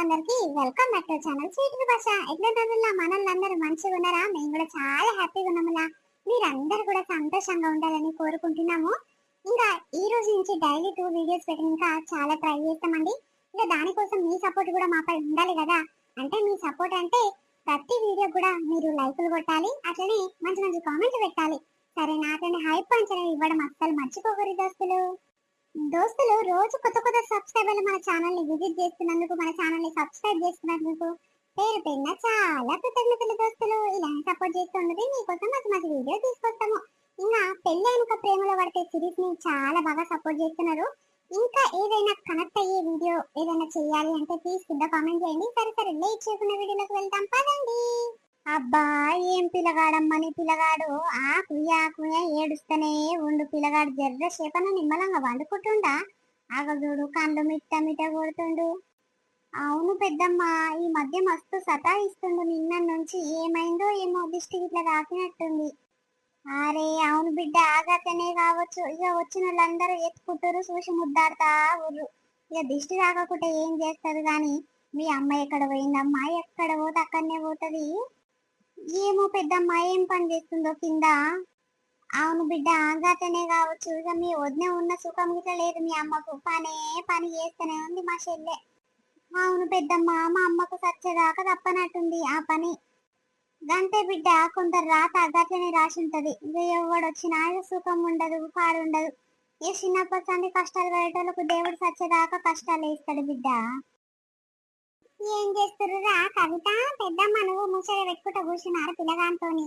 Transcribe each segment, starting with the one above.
అందరికి welcome back to channel. Sweet భాష. ఎట్లుంటుందిలా మనల్లందరూ మంచిగా ఉన్నారా? మేము కూడా చాలా హ్యాపీగా ఉన్నాములా మీరందరూ కూడా సంతోషంగా ఉండాలని కోరుకుంటున్నాము. ఇంకా ఈ రోజు నుంచి డైలీ టూ వీడియోస్ పెట్టిన ఇంకా చాలా ట్రై చేస్తామండి ఇంకా దానికోసం మీ సపోర్ట్ కూడా మాపై ఉండాలి కదా. అంటే మీ సపోర్ట్ అంటే ప్రతి వీడియో కూడా మీరు లైకులు కొట్టాలి అట్లనే మంచి మంచి కామెంట్లు పెట్టాలి. సరే నాకంటే హైప్ అంచనా ఇవ్వడం అస్సలు మర్చిపోకూడదు దోస్తులు. దోస్తులు రోజు కొత్త కొత్త సబ్స్క్రైబర్లు మన ఛానల్ని విజిట్ చేస్తున్నందుకు మన ఛానల్ని సబ్స్క్రైబ్ చేస్తున్నందుకు పేరు పేరున చాలా కృతజ్ఞతలు దోస్తులు. ఇలా సపోర్ట్ చేస్తున్నది మీకోసం మంచి మంచి వీడియో తీసుకొస్తాము. ఇంకా పెళ్ళైనక ప్రేమలో పడితే సిరీస్ని చాలా బాగా సపోర్ట్ చేస్తున్నారు. ఇంకా ఏదైనా కనెక్ట్ అయ్యే వీడియో ఏదైనా చేయాలి అంటే ప్లీజ్ కింద కామెంట్ చేయండి. సరే సరే లేట్ చేయకుండా వీడియోలోకి వెళ్తాం పదండి. అబ్బా ఏం పిల్లగాడమ్మని పిల్లగాడు ఆ కుయ్య కుయ్య ఏడుస్తూనే ఉండు పిల్లగాడు జర్ర చేపన నిమ్మలంగా వండుకుంటుండా? ఆగదుడు కళ్ళు మిట్ట మిట్ట కొడుతుండు. అవును పెద్దమ్మ ఈ మధ్య మస్తు సతాయిస్తుండు. నిన్న నుంచి ఏమైందో ఏమో దిష్టి ఇట్లా తాకినట్టుంది. అరే అవును బిడ్డ ఆగతనే కావచ్చు. ఇక వచ్చిన వాళ్ళందరూ ఎత్తుకుంటారు చూసి ముద్దాడుతా ఊరు ఇక దిష్టి తాకకుంటే ఏం చేస్తారు కానీ మీ అమ్మ ఎక్కడ పోయిందమ్మా? ఎక్కడ పోతే అక్కడనే పోతుంది? ఏమో పెద్దమ్మ ఏం పని చేస్తుందో కింద? అవును బిడ్డ ఆగాతనే కావచ్చు. ఇక మీ వదిన ఉన్న సుఖం గిట్ల లేదు మీ అమ్మకు. పనే పని చేస్తూనే ఉంది మా చెల్లె. అవును పెద్దమ్మ మా అమ్మకు సచ్చేదాకా తప్పనట్టుంది ఆ పని. గంటే బిడ్డ కొందరు రాత అగట్లనే రాసి ఉంటుంది ఇక ఎవడు వచ్చినా సుఖం ఉండదు పాడు ఉండదు ఇక చిన్నప్పటి కష్టాలు పడేటోళ్ళకు దేవుడు సచ్చేదాకా కష్టాలు వేస్తాడు బిడ్డ. ఏం చేస్తుర్రురా? కవిత పెద్దమ్మ నువ్వు ముచ్చట పెట్టుకుంటూ కూర్చున్నారు పిల్లగాంతోని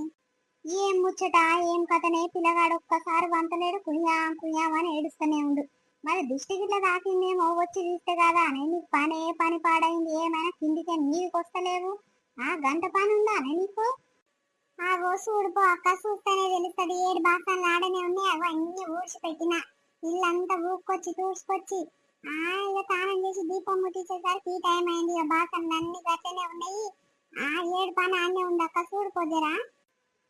ఏం ముచ్చట ఏం కథనే? పిల్లగాడు ఒక్కసారి వంతలేడు కుయ్యా కుయ్యా అని ఏడుస్తూనే ఉండు. మరి దిష్టి గిట్ల తాకిందేమో వచ్చి తీస్తే కదా అని నీకు పనే పని పాడైంది ఏమైనా కిందికి నీకు వస్తలేవు ఆ గంట పని ఉందా అని నీకు? ఆ చూడుపో అక్క చూస్తేనే తెలుస్తుంది ఏడు బాసాలు ఆడనే ఉన్నాయి అవన్నీ ఊడ్చి పెట్టిన ఇల్లంతా ఊక్కొచ్చి తూడ్చుకొచ్చి ఆ స్నానం చేసి దీపం ముట్టించేసరికి ఈ టైం అయింది. ఇక బాసనలు అన్ని గట్లనే ఉన్నాయి. ఆ ఏడు పని అన్నీ ఉంది అక్క. చూడిపోదురా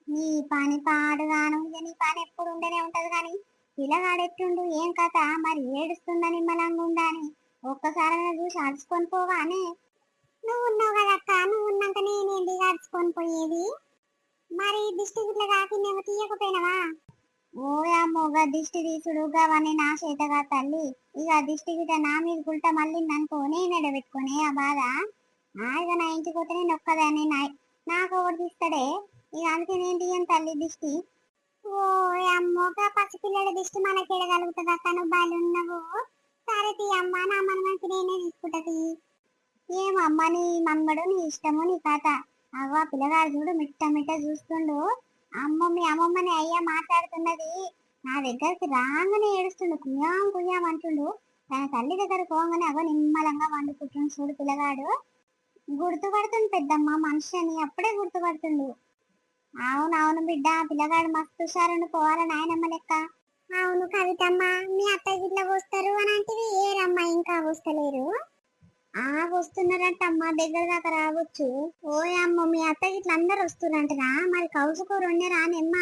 నీ పని పాడుగాను ఇక నీ పని ఎప్పుడు ఉండనే ఉంటది కానీ పిల్లగాడెట్టుండు ఏం కథ? మరి ఏడుస్తుందని నిమ్మలంగా ఉందని ఒక్కసారి చూసి అడుచుకొని పోగానే నువ్వు ఉన్నావు కదా అక్క. నువ్వు ఉన్నాక నేను అడుచుకొని పోయేది. మరి దిష్టి గిట్ల కాకినేమో తీయకపోయినావా? ఓ అమ్మోగా దిష్టి తీసుడు గవని నా చేతగా తల్లి. ఇక దిష్టి గిట నా మీద గుల్ట మళ్ళీ నన్ను నేను ఆ బాధ. ఆ ఇక నా ఇంటికి పోతే నేను ఒక్కదాన్ని నా నాకు ఒకటి తీస్తాడే. ఇక అందుకే నేను తీయను తల్లి దిష్టి. ఓ అమ్మోగ పసిపిల్లల దిష్టి మనకి ఎడగలుగుతుంది? అక్క బాలున్నావు. సరే తీ అమ్మ నా మనకి నేనే తీసుకుంటది ఏమమ్మ నీ మమ్మడు నీ ఇష్టము నీ కథ. అవ్వ పిల్లగాడు చూడు మిట్ట మిట్ట చూస్తుండు. అమ్మ మీ అమ్మమ్మని అయ్యా మాట్లాడుతున్నది. నా దగ్గరికి రాగానే ఏడుస్తుండు. కుయ్యాం కుయ్యాం అంటుండు. తన తల్లి దగ్గర పోగానే అగో నిమ్మలంగా వండుకుంటుండు చూడు పిల్లగాడు. గుర్తుపడుతుంది పెద్దమ్మ మనిషి అని అప్పుడే గుర్తుపడుతుండు. అవునవును బిడ్డ పిల్లగాడు మస్తు హుషారుండి. పోవాలని నాయనమ్మ లెక్క? అవును కవితమ్మ మీ అత్తయ్య ఇట్లా వస్తారు అని అంటే ఏరమ్మ ఇంకా వస్తలేరు ఆ వస్తున్నారంట. అమ్మ దగ్గర దాకా రావచ్చు. ఓ అమ్మ మీ అత్త ఇట్లా అందరు వస్తున్నారంటరా మరి కౌసు రెండే వండారా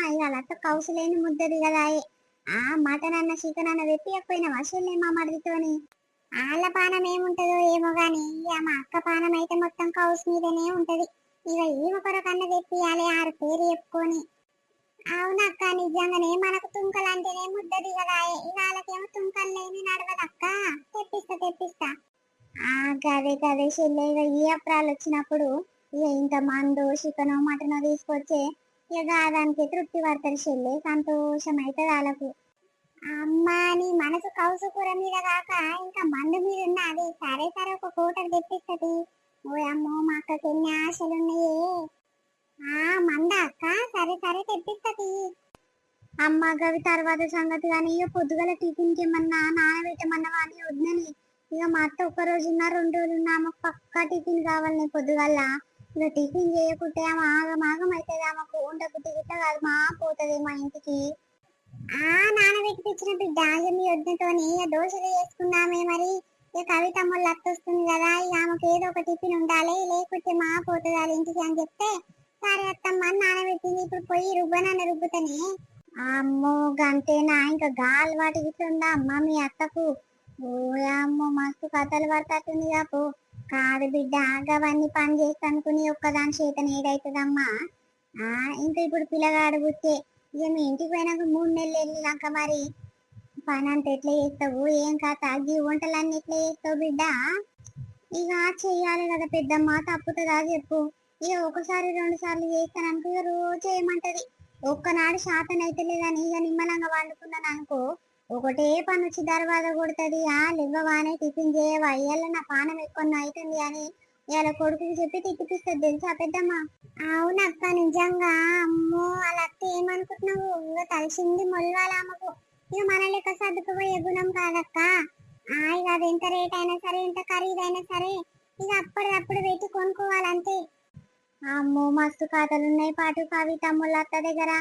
ఇవాళ అత్త కౌసు లేని ముద్దది కదా ఆ మటన్ అన్న చికెన్ అన్న వెప్పియకపోయినా వసూలేమా మరిదితోని? ఆళ్ళ పానం ఏముంటదో ఏమో గాని ఇక మా అక్క పానం అయితే మొత్తం కౌసు మీదనే ఉంటది. ఇక ఈమె కొరకన్నా తెప్పియాలి ఆరు పేరు చెప్పుకొని. అవునక్క నిజంగానే మనకు తుంకలు అంటేనే ముద్దది కదా ఇవాళకేమో తుంకలు లేని నడవదక్క. తెప్పిస్తా తెప్పిస్తా. అదే గదే చెల్లె ఇక ఈ అప్రాలు వచ్చినప్పుడు ఇక ఇంత మందు చికెనో మటనో తీసుకొచ్చే ఇక దానికి తృప్తి పడతారు చెల్లె సంతోషం అవుతుంది వాళ్ళకు. అమ్మా నీ మనసు కౌసు కూర మీద కాక ఇంకా మందు మీద ఉన్నది సరే సరే ఒక కూటర్ తెప్పిస్తుంది. ఓ అమ్మో మా అక్కకి ఎన్ని ఆశలు ఉన్నాయే. ఆ మంద అక్క? సరే సరే తెప్పిస్తుంది. అమ్మ గవి తర్వాత సంగతి కానీ పొద్దుగల టిఫిన్కి ఏమన్నా నానబెట్టమన్నా అని వద్దని ఇక మా అత్త ఒక రోజున్న రెండు రోజున్న ఆమెకు పక్కా టిఫిన్ కావాలి పొద్దుగల. ఇక టిఫిన్ చేయకుంటే ఆమె ఆగం ఆగం అవుతుంది ఆమెకు ఉండకు టికెట్ కాదు మా పోతుంది మా ఇంటికి. ఆ నానబెట్టి తెచ్చిన బిడ్డ ఇక మీ వద్దతోని ఇక దోశలు చేసుకున్నామే మరి. ఇక కవితమ్మ లత్త వస్తుంది కదా ఇక ఆమెకు ఏదో ఒక టిఫిన్ ఉండాలి లేకుంటే మా పోతుంది వాళ్ళ ఇంటికి అని చెప్తే సరే అత్తమ్మ నానబెట్టింది ఇప్పుడు పోయి రుబ్బనన్న రుబ్బుతనే. అమ్మో గంతేనా ఇంకా గాలి వాటికి ఉందా అమ్మ మీ అత్తకు? ఓ మస్తు కథలు పడతాటుంది కాపు కాదు బిడ్డ గవన్నీ పని చేస్తా అనుకుని ఒక్కదాని చేత ఏదైతుందమ్మా? ఆ ఇంకా ఇప్పుడు పిల్లగాడు పుట్టే ఇక మీ ఇంటికి పోయినాక మూడు నెలలు వెళ్ళినాక మరి పని అంత ఎట్లా చేస్తావు? ఏం కాదు ఈ వంటలన్నీ ఎట్లా చేస్తావు బిడ్డ? ఇక చెయ్యాలి కదా పెద్దమ్మ తప్పుతుందా చెప్పు. ఇక ఒకసారి రెండు సార్లు చేస్తాననుకో ఇక రోజు చేయమంటది ఒక్కనాడు శాతం అయితే లేదని ఇక నిమ్మలంగా వండుకున్నాను అనుకో ఒకటే పని వచ్చి దర్వాజ కొడుతుంది. ఆ లివ్వవానే టిఫిన్ చేయవా? ఇవాళ నా పానం ఎక్కువ అవుతుంది అని ఇవాళ కొడుకుకి చెప్పి తిప్పిస్తుంది తెలుసా పెద్దమ్మ? అవునక్క నిజంగా. అమ్మో అలా అత్త ఏమనుకుంటున్నావు? ఇంకా కలిసింది మొల్వాల అమ్మకు ఇక మన లెక్క సర్దుకుపోయే గుణం కాదక్క? ఆ ఇక అది ఎంత రేట్ అయినా సరే ఎంత ఖరీదైనా సరే ఇక అప్పటికప్పుడు పెట్టి కొనుక్కోవాలంతే. అమ్మో మస్తు కథలున్నాయి ఉన్నాయి పాటు కవిత ముల్లత్త దగ్గర.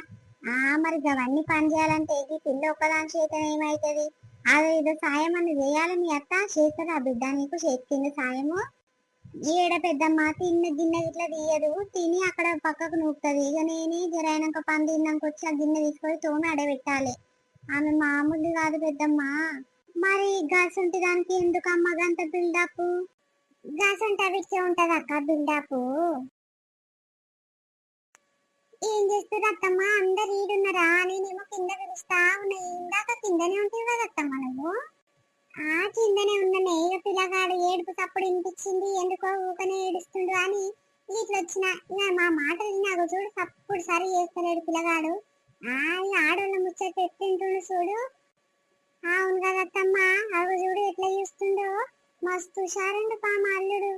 ఆ మరి అవన్నీ పని చేయాలంటే ఇది పిల్ల ఒక్కదాని చేత ఏమైతుంది? అదే ఏదో సాయం అని చేయాలి మీ అత్త? చేస్తుందా బిడ్డ నీకు చేతి సాయము? ఏడ పెద్దమ్మ తిన్న గిన్నె ఇట్లా తీయదు తిని అక్కడ పక్కకు నూపుతుంది ఇక నేనే జరైనాక పని తిన్నాక వచ్చి ఆ గిన్నె తీసుకొని తోమి అడబెట్టాలి ఆమె మామూలు కాదు పెద్దమ్మ. మరి గసంటి దానికి ఎందుకమ్మ గంత బిల్డప్? గసంట విచ్చే ఉంటది అక్క బిల్డప్. ఏం చేస్తుంది అత్తమ్మ? అందరు ఈడున్నారా? నేనేమో కింద పిలుస్తా ఉన్నా. ఇందాక కిందనే ఉంటుంది కదా అత్తమ్మ నువ్వు? ఆ కిందనే ఉన్ననే. ఇక పిల్లగాడు ఏడుపు తప్పుడు వినిపించింది. ఎందుకో ఊకనే ఏడుస్తుండు అని ఇట్లా వచ్చిన ఇక మా మాటలు నాకు చూడు తప్పుడు సరి చేస్తలేడు పిల్లగాడు. ఆ ఈ ఆడోళ్ళ ముచ్చట ఎత్తింటుండు చూడు. అవును కదా అత్తమ్మ. అవి చూడు ఎట్లా చూస్తుండో. మస్తు హుషారుండు పా మా అల్లుడు.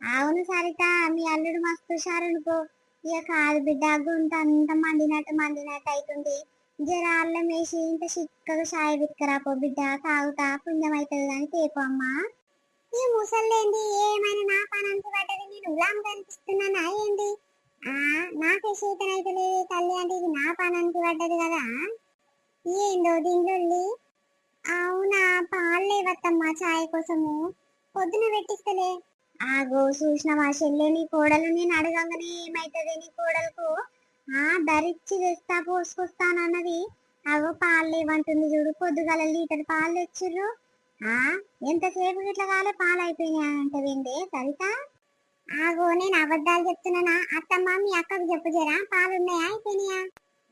అవును సరిత మీ అల్లుడు మస్తు హుషారుండు పో. ఇక కాదు బిడ్డ గుంట అంతా మండినట్టు మండినట్టు అవుతుంది జర అల్లం వేసి ఇంత చిక్కగా చాయ్ విక్కరా పో బిడ్డ తాగుతా పుణ్యం అవుతుంది అని తేపు అమ్మా. ఈ ముసలేంది ఏమైనా నా పనంత పడ్డది నేను ఉలాం కనిపిస్తున్నానా ఏంది? ఆ నాకే చేతన తల్లి అంటే ఇది నా పనానికి పడ్డది కదా. ఏందో దీంట్లో అవునా పాలు లేవత్తమ్మా చాయ్ కోసము. పొద్దున పెట్టిస్తలే. ఆగో చూసిన మా చెల్లె నీ కోడలు నేను అడగంగానే ఏమైతుంది నీ కోడలకు? ఆ ధరిచ్చి తెస్తా పోసుకొస్తానన్నది. అగో పాలు లేవంటుంది చూడు పొద్దుగల లీటర్ పాలు తెచ్చిర్రు. ఆ ఎంతసేపు ఇట్లా కాలే పాలు అయిపోయినాయి అంటదేంటి సరిత ఆగో నేను అబద్ధాలు చెప్తున్నానా? అత్తమ్మ మీ అక్కకు చెప్పు జరా పాలు ఉన్నాయా అయిపోయినాయా?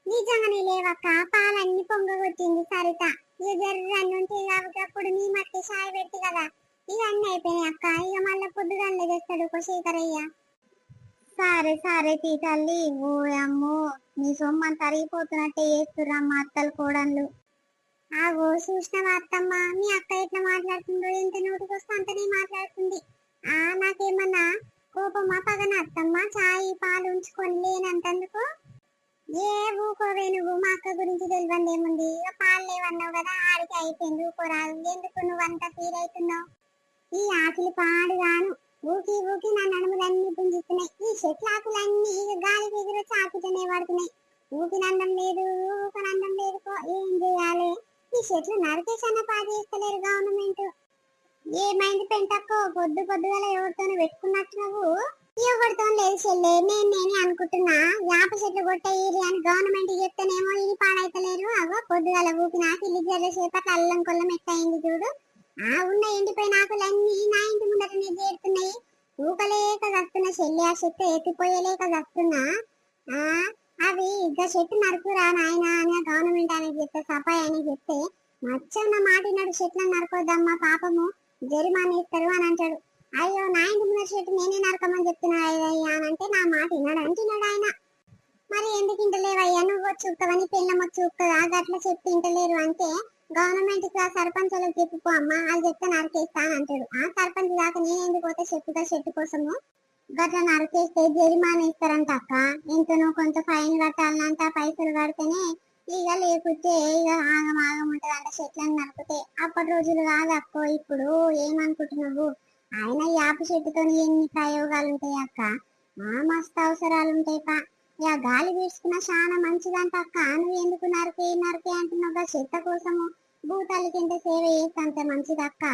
నిజంగానే లేవక్క పాలన్నీ పొంగగొట్టింది సరిత. ఇక జర్రన్ని ఉంటే కాబట్టి అప్పుడు నీ మట్టి సాయి పెట్టి కదా. ఇవన్నీ అయిపోయినాయి అక్క. ఇక మళ్ళీ పొద్దుగానే చేస్తాడు ఒక శేఖరయ్య. సరే సరే తీ తల్లి. ఓ అమ్మో నీ సొమ్మ తరిగిపోతున్నట్టే చేస్తుర్రమ్మ అత్తలు కోడన్లు ఆగో చూసిన అత్తమ్మ? మీ అక్క ఎట్లా మాట్లాడుతుందో ఎంత నోటికి వస్తే అంతనే మాట్లాడుతుంది. ఆ నాకేమన్నా కోపమా పగన అత్తమ్మ? చాయ్ పాలు ఉంచుకొని లేనంతందుకు? ఏ ఊకోవే నువ్వు? మా అక్క గురించి తెలియంది ఏముంది? ఇక పాలు లేవన్నావు కదా ఆడికి అయిపోయింది ఊకోరాదు. ఎందుకు నువ్వు అంత ఫీల్ అవుతున్నావు? ఈ ఆకులు పాడుగాను. ఊకి ఊకి నా నడుములన్నీ పుంజుతున్నాయి ఈ చెట్ల ఆకులన్నీ ఇక గాలికి ఎగురొచ్చి ఆకుతూనే పడుతున్నాయి ఊకినందం లేదు ఊకనందం లేదు ఏం చేయాలి? ఈ చెట్లు నరికేసన్న పాదేస్తలేరు గవర్నమెంట్. ఏమైంది పెంటక్కో పొద్దు పొద్దుగల ఎవరితోనూ పెట్టుకున్నట్టు నువ్వు? ఎవరితో లేదు చెల్లె నేను నేనే అనుకుంటున్నా. యాప చెట్లు కొట్టే అని గవర్నమెంట్ చెప్తేనేమో ఇది పాడైతలేరు. అగో పొద్దుగల ఊపినా ఇల్లు జల్ల చేపట్ల అల్లం కొల్లం ఎట్టయింది చూడు. ఆ ఉన్న ఎండిపోయిన ఆకులన్నీ నా ఇంటి ముందరనే చేరుతున్నాయి. ఊకలేక వస్తున్న చెల్లి ఆ చెట్టు ఎత్తిపోయలేక వస్తున్నా ఆ అవి ఇక చెట్టు నరుకురా నాయన అని గవర్నమెంట్ అని చెప్తే సఫాయి అని చెప్తే మచ్చన్న మాటినాడు చెట్లను నరకొద్దమ్మా పాపము జరిమానా ఇస్తారు అని అంటాడు. అయ్యో నా ఇంటి ముందర చెట్టు నేనే నరకమని చెప్తున్నా అయ్యా అని అంటే నా మాట వినడం? ఎందుకు ఇంటలేవయ్యా? నువ్వు వచ్చి ఉక్కవని పిల్లమ్మ వచ్చి ఉక్కదా గట్ల చెప్పి ఇంటలేరు అంటే గవర్నమెంట్కి ఆ సర్పంచ్ వాళ్ళకి చెప్పుకో అమ్మ అది చెప్తే నరికేస్తా అని అంటాడు ఆ సర్పంచ్ దాకా నేను ఎందుకు పోతే చెప్పుతా చెట్టు కోసము? గట్ల నరికేస్తే జరిమానా ఇస్తారంట అక్క. ఎంతనో కొంత ఫైన్ కట్టాలంట పైసలు కడితేనే ఇక లేకపోతే ఇక ఆగం ఆగం ఉంటుంది అంట చెట్లను నరికితే. అప్పటి రోజులు కాదు అక్కో ఇప్పుడు ఏమనుకుంటున్నావు? ఆయన యాప చెట్టుతో ఎన్ని ప్రయోగాలు ఉంటాయి అక్క మస్తు అవసరాలు ఉంటాయి పా. ఇక గాలి పీల్చుకున్న చాలా మంచిదంట అక్క. నువ్వు ఎందుకు నరికే నరికే అంటున్నావు చెత్త కోసము భూతాలకి ఎంత సేవ చేస్తే అంత మంచిది అక్క.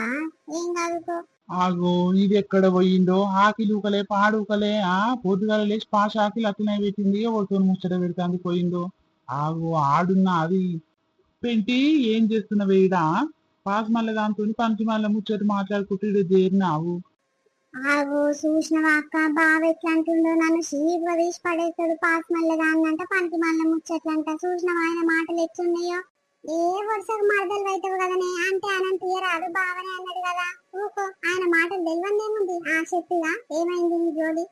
ఏం కాదుకో ఆగో ఇది ఎక్కడ పోయిందో? ఆకిలూకలే ఊకలే పాడుకలే ఆ పొద్దుగాల లేచి పాష ఆకిలు అతనే పెట్టింది ఎవరితో ముచ్చట పెడతాంది పోయిందో? ఆగో ఆడున్న అది. పెంటి ఏం చేస్తున్నావు వేయడా పాస్ మళ్ళీ దాంతో పంచి మళ్ళీ ముచ్చట మాట్లాడుకుంటూ ఈడ చేరినావు. ఆగు చూసినవా అక్క? బావ ఎట్లా అంటుండో నన్ను షీప్గా తీసి పడేస్తాడు. పాస్ మళ్ళీ దాన్నంట పనికి మళ్ళీ ముచ్చట్లంట. చూసినవా ఆయన మాటలు ఎట్లున్నాయో? ఏ వరుసకు మరదలు అవుతావు కదనే? అంటే ఆయన తీయరాదు బావనే అన్నాడు కదా. ఊకో ఆయన మాటలు తెలివందేముంది ఆ చెప్పిగా ఏమైంది నీ జోలి?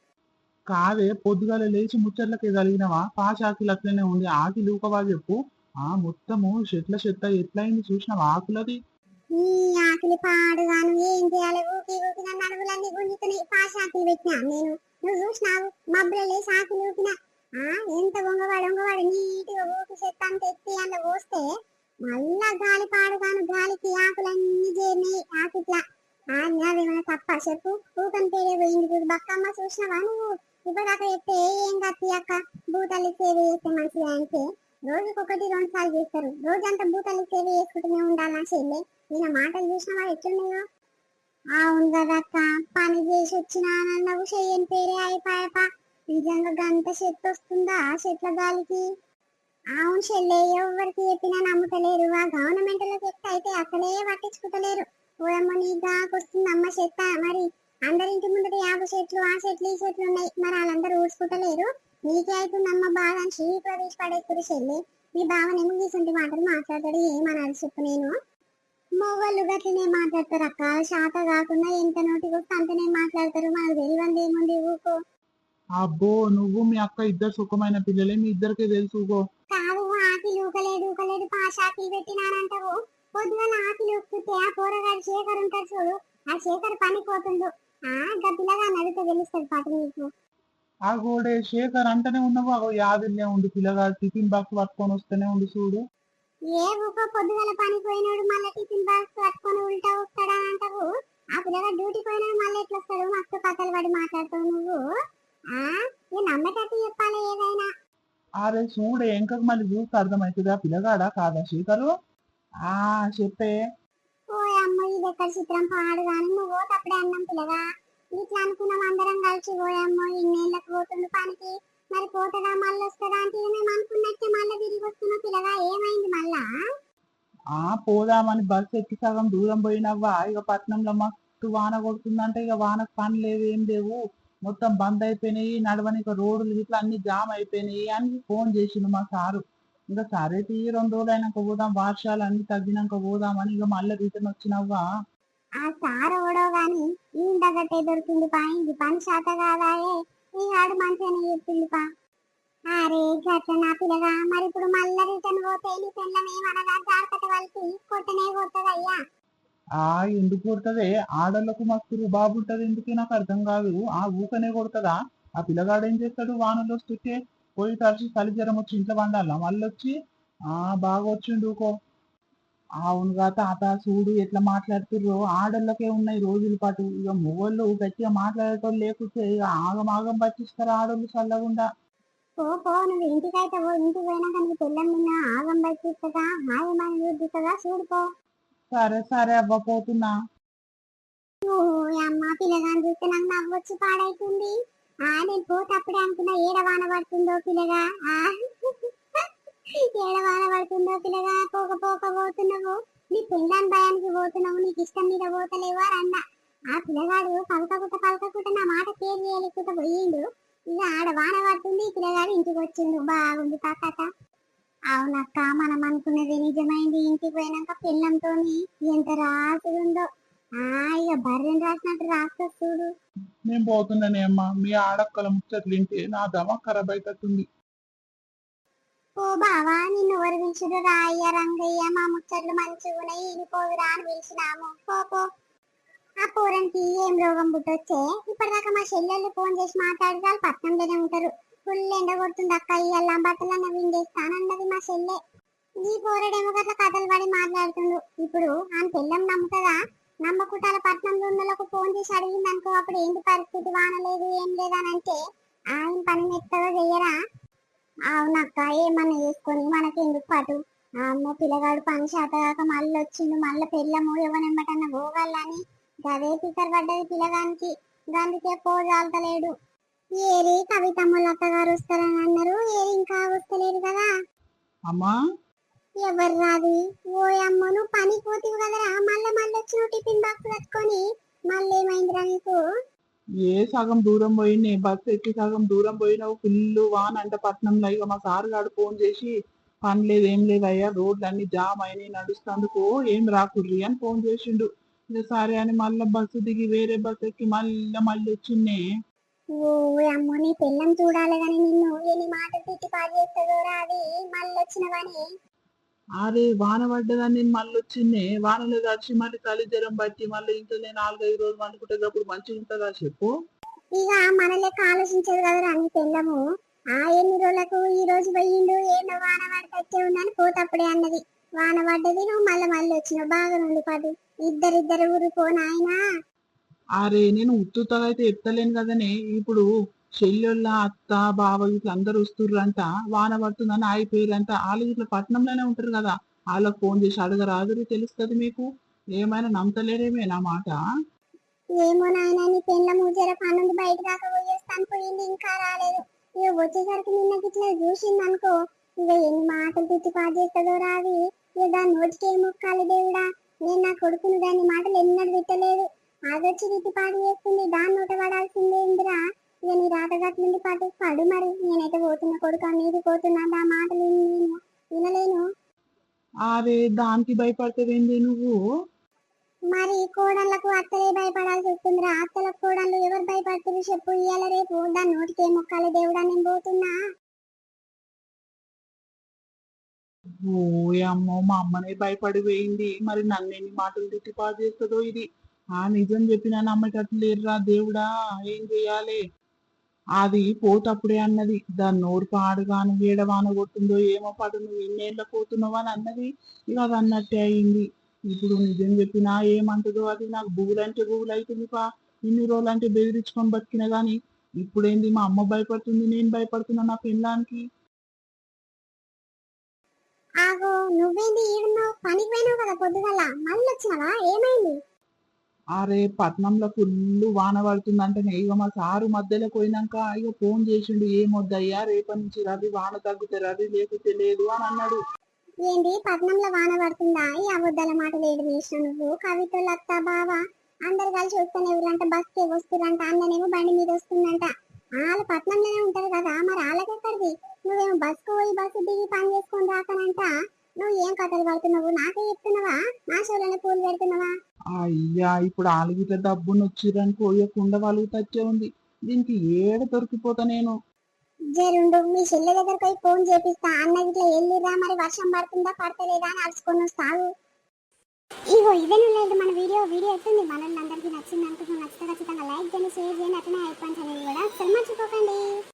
కాదే పొద్దుగాల లేచి ముచ్చట్లకి కలిగినవా పాచ ఆకిలి అట్లనే ఉంది ఆకి లూకవా చెప్పు. ఆ మొత్తము చెట్ల చెత్త ఎట్లయింది చూసినవా ఆకులది? నీ ఆకలి పాడుగాను ఏం చేయాలి? ఊకి ఊకి నన్ను అడుగులన్నీ గుంజుతున్నాయి. పాస్ పెట్టినా నేను. నువ్వు చూసినావు? మబ్బులు లేసి ఆకలి ఊపిన. ఆ ఎంత వంగవాడు వంగవాడు. నీటిగా ఊకి చెత్త అంత ఎత్తి అందులో పోస్తే మళ్ళా గాలి పాడుగాను గాలికి ఆకులన్నీ చేరినాయి. ఆకిట్లా. ఆ అదేమైనా తప్ప? చెప్పు. ఊకని పేరే పోయింది చూడు. బక్కమ్మ చూసినావా నువ్వు? ఇప్పుడు చెప్తే ఏం కత్తి అక్క? భూతల్లి సేవ చేస్తే మంచిది అంటే రోజుకొకటి రెండు సార్లు చేస్తారు. రోజంతా భూతల్లి సేవ చేసుకుంటూనే ఉండాలా చెల్లె? ఈయన మాటలు చూసినావా ఎట్లున్నాయో అవును కదక్క పని చేసి వచ్చినానన్నావు చెయ్యని పేరే అయిపోయాప నిజంగా గంట చెట్టు వస్తుందా చెట్ల గాలికి? అవును చెల్లె ఎవరికి చెప్పినా నమ్ముతలేరు. ఆ గవర్నమెంట్లో చెప్తే అయితే అసలే పట్టించుకుంటలేరు ఓయమ్మ నీ దాకొస్తుంది అమ్మ చెత్త. మరి అందరింటి ముందట యాభై చెట్లు ఆ చెట్లు ఈ చెట్లు ఉన్నాయి. మరి వాళ్ళందరూ ఊడ్చుకుంటలేరు నీకే అవుతుందమ్మ బాగా అని చీపులో తీసి పడేస్తారు చెల్లి. మీ బావనేమో తీసుంటి మాటలు మాట్లాడతాడు ఏమనాలి చెప్పు నేను? మొగోళ్ళు గట్లనే మాట్లాడతారు అక్క. శాత కాకుండా ఎంత నోటికి వస్తే అంతనే మాట్లాడతారు. మనకు తెలియంది ఏముంది ఊకో. అబ్బో నువ్వు మీ అక్క ఇద్దరు సుఖమైన పిల్లలే మీ ఇద్దరికే తెలుసు. కాదు ఆకిలి ఊకలేదు ఊకలేదు. పాషాకిలు పెట్టినానంటావు. పొద్దుగల ఆకిలి ఊపుతుంటే ఆ కూరగాడు శేఖర్ ఉంటాడు చూడు. ఆ శేఖర్ పని పోతుండు ఆ గబ్బిలగా నడితే తెలుస్తుంది పాట నీకు. ఆ గోడే శేఖర్ అంటనే ఉన్నావు. యాదిల్లే ఉండు పిల్లగాడు. టిఫిన్ బాక్స్ పట్టుకొని వస్తూనే ఉండు చూడు. ఏ ఊకో పొద్దుగల పని పోయినాడు మళ్ళీ టిఫిన్ బాక్స్ పట్టుకొని ఉల్టా వస్తాడా అంటావు? ఆ పిల్లగా డ్యూటీ పోయినాడు మళ్ళీ ఎట్లా వస్తాడు? మస్తు కథలు పడి మాట్లాడతావు నువ్వు. ఆ? నేను నమ్మేటట్టు చెప్పాలి ఏదైనా. అరే చూడే ఎంకకు మళ్ళీ చూస్తే అర్థమవుతుందా? పిల్లగాడా కాదా శేఖరు? ఆ చెప్పే. ఓ అమ్మ ఇది ఎక్కడ చిత్రం పాడు కానీ నువ్వు తప్పుడే అన్నం పిల్లగా. ఇట్లా అనుకున్నాం అందరం కలిసి పోయమ్మో ఇన్నేళ్ళకి పోతుండు పనికి. మరి పోతుందా మళ్ళీ వస్తుందా అంటే మేము అనుకున్నట్టే మళ్ళీ తిరిగి వస్తున్నావు పిల్లగా ఏమైంది మళ్ళా? ఆ పోదామని బస్సు ఎక్కి సగం దూరం పోయినవ్వా ఇక పట్నంలో మస్తు వాన కొడుతుందంటే ఇక వానకు పని లేవు ఏం లేవు. మొత్తం బంద్ అయిపోయినాయి నడవనిక రోడ్లు ఇట్లా అన్ని జామ్ అయిపోయినాయి అని ఫోన్ చేసిండు మా సారు. ఇంకా సరే తీ రెండు రోజులు అయినాక పోదాం వర్షాలు అన్ని తగ్గినాక పోదామని ఇక మళ్ళీ రిటర్న్ వచ్చినవ్వా ఆ సార్ ఓడో గాని ఈ దగ్గట్టే దొరికింది పా ఇది పని శాత కాదాయే ఈ ఆడు మంచిగానే చెప్పింది పా. అరే గట్ల నా పిల్లగా మరి ఇప్పుడు మళ్ళా రిటర్న్ పోతే నీ పిల్లం ఏమనగా? జాగ్రత్త కలిపి కొట్టనే కొట్టదయ్యా ఆ ఎందుకు కొడుతుంది? ఆడలకు మస్తు రుబాబు ఉంటది ఎందుకే నాకు అర్థం కాదు. ఆ ఊకనే కొడుతుందా? ఆ పిల్లగాడు ఏం చేస్తాడు? వానలో వస్తుంటే పోయి తరచి చలి జ్వరం వచ్చి ఇంట్లో వండాలా మళ్ళీ వచ్చి ఆ బాగా వచ్చిండు ఊకో అవునుగా తాత చూడు ఎట్లా మాట్లాడుతుర్రో. ఆడోళ్ళకే ఉన్నాయి రోజుల పాటు. ఇక మొగోళ్ళు గట్టిగా మాట్లాడేటోళ్ళు లేకపోతే ఇక ఆగం ఆగం పట్టిస్తారు ఆడోళ్ళు చల్లగుండా. పో పో నువ్వు ఇంటికైతే పో ఇంటికి పోయినాక నీకు పిల్లం నిన్న ఆగం పట్టిస్తుందా? హాయమని చూపిస్తుందా చూడుకో సరే సరే అవ్వ పోతున్నా. ఓ అమ్మ పిల్లగాని చూస్తే నాకు నవ్వొచ్చి పాడైతుంది. ఆ నేను పోతప్పుడే అనుకున్నా ఏడ వాన పడుతుందో పిల్లగా. ఆ ఏడ వాన పడుతుందో పిల్లగా పోక పోక పోతున్నావు నీ పిల్లని భయానికి పోతున్నావు నీకు ఇష్టం మీద పోతలేవా అన్న. ఆ పిల్లగాడు పలకకుట పలకకుట నా మాట కేర్ చేయలేకుట పోయిండు. ఇక ఆడ వాన పడుతుంది పిల్లగాడు ఇంటికి వచ్చిండు. బాగుంది కాకట అవునక్క మనం అనుకున్నది నిజమైంది. ఇంటికి పోయినాక పిల్లంతో ఎంత రాసుందో ఆ ఇక బర్రెని రాసినట్టు రాస్తా చూడు. నేను పోతున్నానే అమ్మా. మీ ఆడక్కల ముచ్చట్లు వింటే నా దమ ఖరాబ్ అవుతుంది ఓ బావా నిన్ను ఎవరు పిలిచిరు రాయ్య రంగయ్య. మా ముచ్చట్లు మంచిగా ఉన్నాయి ఇనిపోదురా అని పిలిచినాము. పోపో ఆ పూరంకి ఏం రోగం పుట్టొచ్చే? ఇప్పటిదాకా మా చెల్లెళ్ళు ఫోన్ చేసి మాట్లాడితే వాళ్ళు పట్నంలోనే ఉంటారు. ఫుల్ ఎండ కొడుతుంది అక్క ఇయ్యాల బట్టలన్న విండేస్తానన్నది మా చెల్లె. ఈ పోరడేమో గట్ల కథలు పడి మాట్లాడుతుండు. ఇప్పుడు ఆమె పిల్లం నమ్ముతుందా? నమ్మకుటాల పట్నంలో ఉన్నోళ్ళకు ఫోన్ చేసి అడిగింది అనుకో అప్పుడు ఏంటి పరిస్థితి? వానలేదు ఏం లేదని అంటే ఆయన పని మెత్తగా చెయ్యరా? అవునక్క ఏమన్నా చేసుకొని మనకి ఎందుకు పాటు అమ్మ పిల్లగాడు పని శాతగాక మళ్ళీ వచ్చిండు మళ్ళీ పెళ్ళము ఎవరెంబటన్నా పోగాలని గదే పికర్ పడ్డది పిల్లగానికి గందుకే పోజాల్తలేడు. ఏరి కవితమ్ముల అత్తగారు వస్తారని అన్నారు ఏరి ఇంకా వస్తలేరు కదా? అమ్మా? ఎవరు రాది ఓ అమ్మ నువ్వు పనికి పోతివి కదరా? మళ్ళీ మళ్ళీ వచ్చి నువ్వు టిఫిన్ బాక్స్ కట్టుకొని మళ్ళీ ఏమైందిరా నీకు? ఏ సగం దూరం పోయినే బస్సు ఎక్కి సగం దూరం పోయినావు. ఫుల్ వాన్ అంట పట్నంలో ఇక మా సార్ గారు ఫోన్ చేసి పని లేదు ఏం లేదు అయ్యా రోడ్లు అన్ని జామ్ అయినాయి నడుస్తందుకు ఏం రాకుర్రి అని ఫోన్ చేసిండు. ఇక సరే అని మళ్ళీ బస్సు దిగి వేరే బస్సు ఎక్కి మళ్ళీ మళ్ళీ వచ్చిండే ఓ అమ్మో నీ పిల్లం చూడాలి కానీ నిన్ను ఎన్ని మాటలు తిట్టి పాడు చేస్తుందో రాది మళ్ళీ వచ్చినవని అరే వాన పడ్డదని మళ్ళీ వచ్చిందే. వానలో తడిచి మళ్ళీ చలి జ్వరం బట్టి మళ్ళీ ఇంట్లో నేను నాలుగైదు రోజులు వండుకుంటే అప్పుడు మంచిగా ఉంటుందా చెప్పు. ఇక మన లెక్క ఆలోచించదు కదరా నీ పిల్లము ఆ ఎన్ని రోజులకు ఈ రోజు పోయిండు ఏందో వాన పడితే ఉందని పోతప్పుడే అన్నది. వాన పడ్డది నువ్వు మళ్ళీ మళ్ళీ వచ్చినావు. బాగా నుండి పడు. ఇద్దరిద్దరు ఊరు పోనాయనా అరే నేను ఉత్తుతగా అయితే ఎత్తలేను కదనే. ఇప్పుడు చెల్లెళ్ళ అత్త బావ ఇట్లా అందరు వస్తుర్రంట వాన పడుతుందని ఆగిపోయారంట వాళ్ళు ఇట్లా పట్నంలోనే ఉంటారు కదా. వాళ్ళకి ఫోన్ చేసి అడగరాదు తెలుస్తుంది మీకు. ఏమైనా నమ్మతలేరేమే నా మాట. ఏమో నాయన నీ పెళ్ళ ముజర పనుంది బయట దాకా పోయేస్తాను పోయింది ఇంకా రాలేదు. ఇక వచ్చేసరికి నిన్న గిట్లా చూసింది అనుకో ఇక ఎన్ని మాటలు తిట్టి పాడు చేస్తుందో రావి. ఇక దాని నోటికి ఏం మొక్కాలి దేవుడా. నేను నా కొడుకుని దాని మాటలు ఎన్నడూ తిట్టలేదు. అదొచ్చి తిట్టి పాడు చేస్తుంది దాని నోట పడాల్సిందే ఇందిరా. ఇక నీ రాతగట్లుండి పాటు పడు మరి. నేనైతే పోతున్నా కొడుకు మీది పోతున్నా. ఆ మాటలు విని నేను వినలేను. అరే దానికి భయపడతావేంది నువ్వు? మరి కోడళ్ళకు అత్తలే భయపడాల్సి వస్తుందిరా. అత్తలకు కోడళ్ళు ఎవరు భయపడుతుంది చెప్పు. ఇయ్యాల రేపు దాని నోటికి మొక్కాలి దేవుడా నేను పోతున్నా. ఓ అమ్మో మా అమ్మనే భయపడి పోయింది మరి నన్ను ఎన్ని మాటలు తిట్టి పాడు చేస్తుందో ఇది. ఆ నిజం చెప్పినా నమ్మేటట్లు లేరురా దేవుడా. ఏం చెయ్యాలి అది పోతప్పుడే అన్నది. దాని నోరు పాడుగాను వేడవాన కొట్టిందో ఏమో పడు నువ్వు ఇన్నేళ్ళ పోతున్నావు అని అన్నది. ఇక అది అన్నట్టే అయింది. ఇప్పుడు నిజం చెప్పినా ఏమంటుందో అది నాకు బుగులంటే బుగులు అవుతుంది పా. ఇన్ని రోజులు అంటే బెదిరించుకొని బతికిన గాని ఇప్పుడేంది? మా అమ్మ భయపడుతుంది నేను భయపడుతున్నా నా పిల్లానికి ఆగో నువ్వేంది ఈడున్నావు పనికి పోయినావు కదా పొద్దుగల. మళ్ళీ వచ్చినావా? ఏమైంది? అరే పట్నంలో ఫుల్ వాన పడుతుందంటేనే ఇక మా సారు మధ్యలో పోయినాక ఇక ఫోన్ చేసిండు ఏమొద్దయ్యా? రేపటి నుంచి రవి వాన తగ్గుతే రవి లేకపోతే లేదు అని అన్నాడు. ఏంటి పట్నంలో వాన పడుతుందా? ఈ అబద్ధాల మాటలు ఏడు వేసిన నువ్వు. కవితలు అత్త బావ. అందరు కలిసి వస్తాను ఎవరంట బస్కే వస్తురంట అన్ననేమో బండి మీద వస్తుందంట. వాళ్ళు పట్నంలోనే ఉంటారు కదా మరి వాళ్ళకెక్కడిది నువ్వేమో బస్కు పోయి బస్సు దిగి పని చేసుకొని రాకనంట? నువ్వు ఏం కథలు పడుతున్నావు? నాకే చెప్తున్నావా? నా షోలోనే పూలు పెడుతున్నావా? అయ్యా ఇప్పుడు ఆలుగిట డబ్బును వచ్చిరనుకో ఇక కుండ వాళ్ళు తచ్చే ఉంది. దీనికి ఏడ దొరికిపోతా నేను. జరుండు మీ చెల్లె దగ్గరకు పోయి ఫోన్ చేపిస్తా. అన్న ఇట్లా వెళ్ళిరా మరి వర్షం పడుతుందా పడతలేదా అని అరుచుకొని వస్తావు. ఇగో ఇదే లేదు మన వీడియో వీడియో ఎట్లుంది? మనల్ని అందరికీ నచ్చింది అనుకుంటున్నాం నచ్చితే ఖచ్చితంగా లైక్ చేయండి షేర్ చేయండి అట్లనే అయిపోయింది